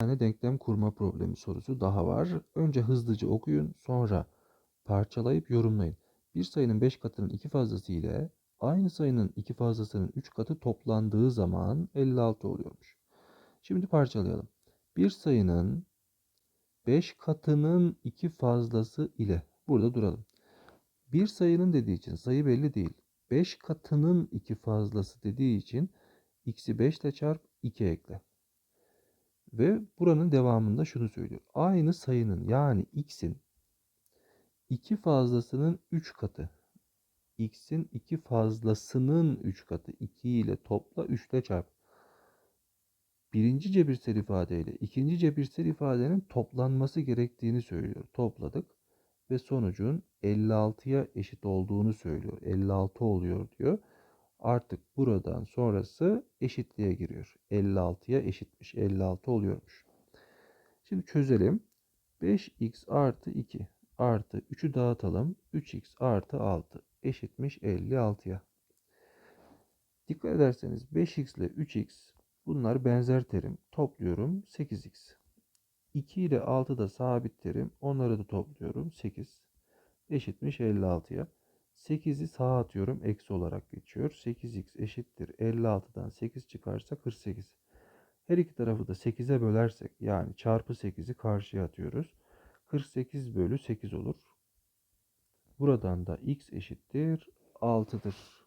tane denklem kurma problemi sorusu daha var. Önce hızlıca okuyun, sonra parçalayıp yorumlayın. Bir sayının 5 katının 2 fazlası ile aynı sayının 2 fazlasının 3 katı toplandığı zaman 56 oluyormuş. Şimdi parçalayalım. Bir sayının 5 katının 2 fazlası ile burada duralım. Bir sayının dediği için sayı belli değil. 5 katının 2 fazlası dediği için x'i 5 ile çarp 2 ekle. Ve buranın devamında şunu söylüyor. Aynı sayının yani x'in 2 fazlasının 3 katı. x'in 2 fazlasının 3 katı. 2 ile topla 3 ile çarp. Birinci cebirsel ifadeyle ikinci cebirsel ifadenin toplanması gerektiğini söylüyor. Topladık ve sonucun 56'ya eşit olduğunu söylüyor. 56 oluyor diyor. Artık buradan sonrası eşitliğe giriyor. 56'ya eşitmiş. 56 oluyormuş. Şimdi çözelim. 5x artı 2 artı 3'ü dağıtalım. 3x artı 6 eşitmiş 56'ya. Dikkat ederseniz 5x ile 3x bunlar benzer terim. Topluyorum 8x. 2 ile 6 da sabit terim. Onları da topluyorum 8 eşitmiş 56'ya. 8'i sağa atıyorum. Eksi olarak geçiyor. 8x eşittir. 56'dan 8 çıkarsa 48. Her iki tarafı da 8'e bölersek yani çarpı 8'i karşıya atıyoruz. 48 bölü 8 olur. Buradan da x eşittir 6'dır.